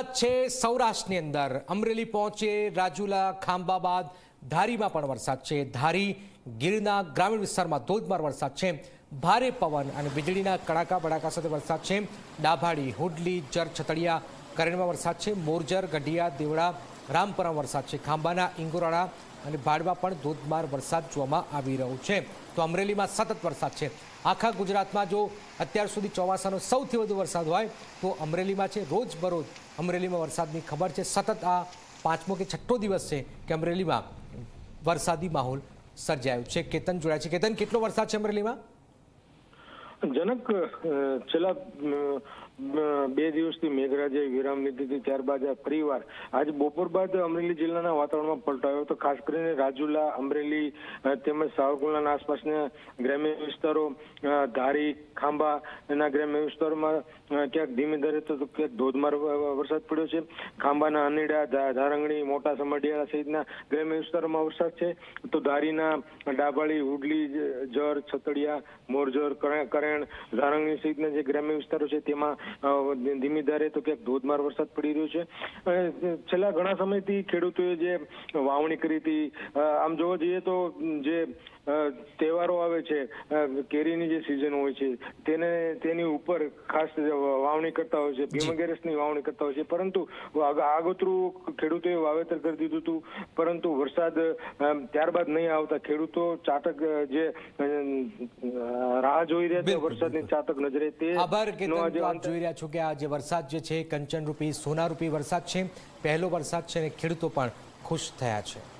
વરસાદ છે સૌરાષ્ટ્રની અંદર. અમરેલી પહોંચે, રાજુલા ખાંબાબાદ ધારીમાં પણ વરસાદ છે. ધારી ગીરના ગ્રામીણ વિસ્તારમાં ધોધમાર વરસાદ છે. ભારે પવન અને વીજળીના કડાકા બડાકા સાથે વરસાદ છે. ડાભાડી, હુડલી, જર, છતડિયા કરેણમાં વરસાદ છે. મોરજર, ગઢિયા દેવડા રામપરા વરસાદ છે. ખાંભાના ઇંગોરાળા અને ભાડમાં પણ ધોધમાર વરસાદ જોવામાં આવી રહ્યો છે. તો અમરેલીમાં સતત વરસાદ છે. આખા ગુજરાતમાં જો અત્યાર સુધી ચોમાસાનો સૌથી વધુ વરસાદ હોય, તો અમરેલીમાં છે રોજ બરોજ અમરેલીમાં વરસાદની ખબર છે. સતત આ પાંચમો કે છઠ્ઠો દિવસ છે કે અમરેલીમાં વરસાદી માહોલ સર્જાયો છે. કેતન જોડાય છે. કેતન, કેટલો વરસાદ છે અમરેલીમાં? જનક છેલ્લા બે દિવસથી મેઘરાજે વિરામ લીધી હતી, ત્યારબાદ ફરીવાર આજે બપોર બાદ અમરેલી જિલ્લાના વાતાવરણમાં પલટાયો તો ખાસ કરીને રાજુલા, અમરેલી તેમજ સાવરકુંડલાના આસપાસના ગ્રામ્ય વિસ્તારો ધારી, ખાંભા એના ગ્રામ્ય વિસ્તારોમાં ક્યાંક ધીમે ધારે તો ક્યાંક ધોધમાર વરસાદ પડ્યો છે. ખાંભાના અનેડા ધારંગણી, મોટા સમઢિયાળા સહિતના ગ્રામ્ય વિસ્તારોમાં વરસાદ છે. તો ધારીના ડાબાળી હુડલી જ- જર, છતડિયા, મોરજર, કરે- કરેણ, ધારંગણી સહિતના જે ગ્રામ્ય વિસ્તારો છે તેમાં ધીમી ધારે તો ક્યાંક ધોધમાર વરસાદ પડી રહ્યો છે. છેલ્લા ઘણા સમયથી ખેડૂતોએ જે વાવણી કરી હતી આમ જોવા જઈએ તો જે તહેવારો આવે છે કેરીની જે સિઝન હોય છે તેને તેની ઉપર ખાસ વાવણી કરતા હોય છે ભીમગેરસની વાવણી કરતા હોય છે. પરંતુ આગોતરું ખેડૂતોએ વાવેતર કરી દીધું હતું પરંતુ વરસાદ ત્યારબાદ નહીં આવતા ખેડૂતો ચાતક જે રાહ જોઈ રહ્યા છે વરસાદની ચાતક નજરે તે આભાર જોઈ રહ્યા છો કે આ જે વરસાદ જે છે કંચનરૂપી, સોનારૂપી વરસાદ છે. પહેલો વરસાદ છે અને ખેડૂતો પણ ખુશ થયા છે.